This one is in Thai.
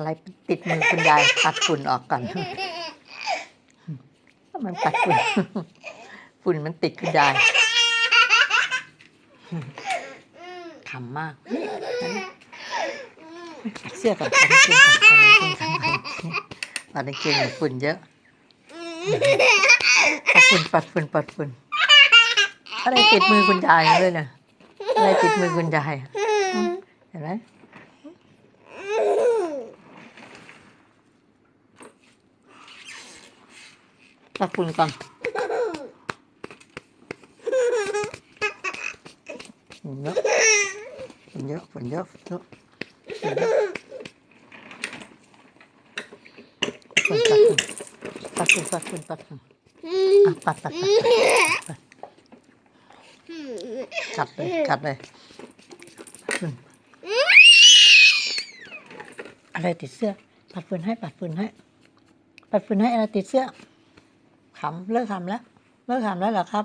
อะไรติดมือคุณยายปัดฝุ่นออกก่อนมันปัดฝุ่นฝุ่นมันติดคุณยายขำมากนี่ปัดเสื้อก่อนปัดกางเกงก่อนปัดกางเกงก่อนปัดกางเกงเนี่ยฝุ่นเยอะปัดฝุ่นปัดฝุ่นปัดฝุ่นอะไรติดมือคุณยายเลยเนี่ยอะไรติดมือคุณยายเห็นไหม ปัดฝุ่นก่อนฝืนเยอะฝืนเยอะฝนเยอะฝืนเยอะฝนเยอะปัดฝุ่นปัดฝุ่นปัดฝุ่นปัดฝุ่นปัดปัดปัดกัดเลยกัดเลยอะไรติดเสื้อ ปัดฝุ่นให้ปัดฝุ่นให้ปัดฝุ่นให้อะไรติดเสื้อ ขำเลิกขำแล้วเลิกขำแล้วเหรอครับ